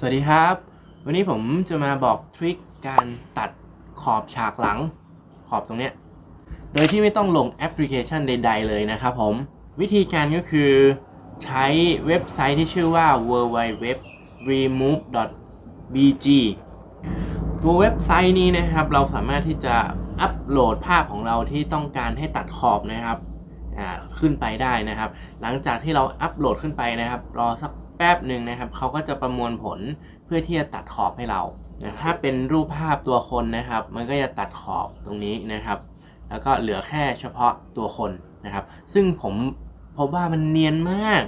สวัสดีครับ วันนี้ผมจะมาบอกทริคการตัดขอบฉากหลังขอบตรงเนี้ยโดยที่ไม่ต้องลงแอปพลิเคชันใด ๆ เลยนะครับผม วิธีการก็คือใช้เว็บไซต์ที่ชื่อว่า www.remove.bg ตัวเว็บไซต์นี้นะครับ เราสามารถที่จะอัปโหลดภาพของเราที่ต้องการให้ตัดขอบนะครับขึ้นไปได้นะครับ หลังจากที่เราอัปโหลดขึ้นไปนะครับ รอสัก แป๊บหนึ่งนะครับเขาก็จะประมวลผลเพื่อที่จะตัดขอบให้เรานะถ้าเป็นรูปภาพตัวคนนะครับ มันก็จะตัดขอบตรงนี้นะครับ แล้วก็เหลือแค่เฉพาะตัวคนนะครับ ซึ่งผมพบว่ามันเนียนมาก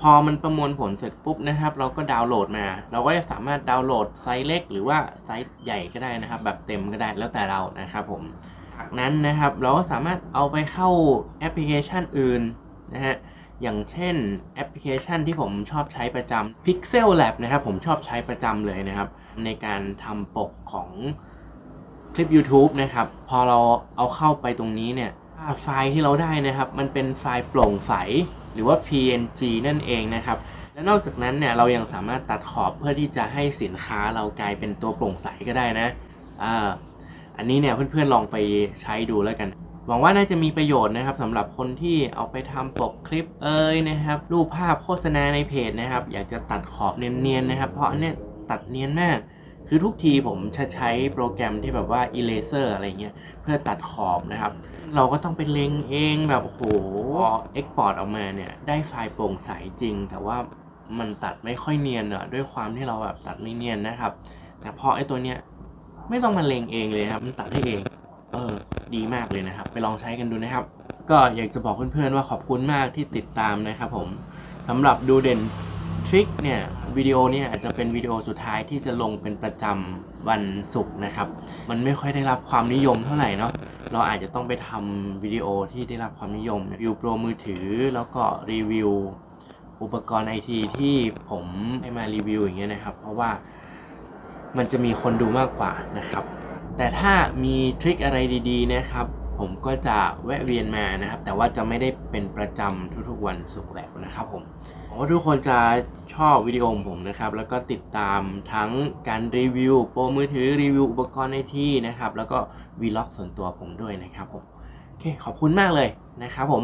พอมันประมวลผลเสร็จปุ๊บนะครับ เราก็ดาวน์โหลดมา เราก็จะสามารถดาวน์โหลดไซส์เล็ก หรือว่าไซส์ใหญ่ก็ได้นะครับ แบบเต็มก็ได้แล้วแต่เรานะครับผมจากนั้นนะครับเราก็สามารถเอาไปเข้าแอปพลิเคชันอื่นนะฮะ อย่างเช่นแอปพลิเคชันที่ผมชอบใช้ประจำ Pixel Lab นะครับ ผมชอบใช้ประจำเลยนะครับ ในการทำปกของคลิป YouTube นะครับ พอเราเอาเข้าไปตรงนี้เนี่ยไฟล์ที่เราได้นะครับ มันเป็นไฟล์โปร่งใส หรือว่า PNG นั่นเองนะครับ และนอกจากนั้นเนี่ยเรายังสามารถตัดขอบเพื่อที่จะให้สินค้าเรากลายเป็นตัวโปร่งใสก็ได้นะอ่าอันนี้เนี่ยเพื่อนๆลองไปใช้ดูแล้วกัน หวังว่าน่าจะมีประโยชน์นะครับสำหรับคนที่เอาไปทำปกคลิปเอ่ยนะครับ รูปภาพโฆษณาในเพจนะครับ อยากจะตัดขอบเนียนๆนะครับ เพราะอันเนี่ยตัดเนียนมาก คือทุกทีผมจะใช้โปรแกรมที่แบบว่า eraser อะไรเงี้ยเพื่อตัดขอบนะครับ เราก็ต้องไปเล็งเองแบบโอ้โหเอ็กพอร์ตออกมาเนี่ยได้ไฟล์โปร่งใสจริง แต่ว่ามันตัดไม่ค่อยเนียนอะด้วยความที่เราแบบตัดไม่เนียนนะครับแต่พอไอ้ตัวเนี้ยไม่ต้องมาเล็งเองเลยครับ มันตัดให้เอง เออ ดีมากเลยนะครับ ไปลองใช้กันดูนะครับ ก็อยากจะบอกเพื่อนๆว่าขอบคุณมากที่ติดตามนะครับผมสำหรับดูเด่นทริคเนี่ยวิดีโอเนี่ยอาจจะเป็นวิดีโอสุดท้ายที่จะลงเป็นประจำวันศุกร์นะครับ มันไม่ค่อยได้รับความนิยมเท่าไหร่เนาะเราอาจจะต้องไปทำวิดีโอที่ได้รับความนิยมรีวิวโปรมือถือแล้วก็รีวิวอุปกรณ์ไอทีที่ผมให้มารีวิวอย่างเงี้ยนะครับ เพราะว่ามันจะมีคนดูมากกว่านะครับ แต่ถ้ามีทริคอะไรดีๆนะครับ ผมก็จะแวะเวียนมานะครับ แต่ว่าจะไม่ได้เป็นประจำทุกๆวันศุกร์แล้วนะครับผมหวังว่าทุกคนจะชอบวิดีโอผมนะครับ แล้วก็ติดตามทั้งการรีวิวโปรมือถือรีวิวอุปกรณ์ไอทีนะครับ แล้วก็วีล็อกส่วนตัวผมด้วยนะครับผมโอเคขอบคุณมากเลยนะครับผม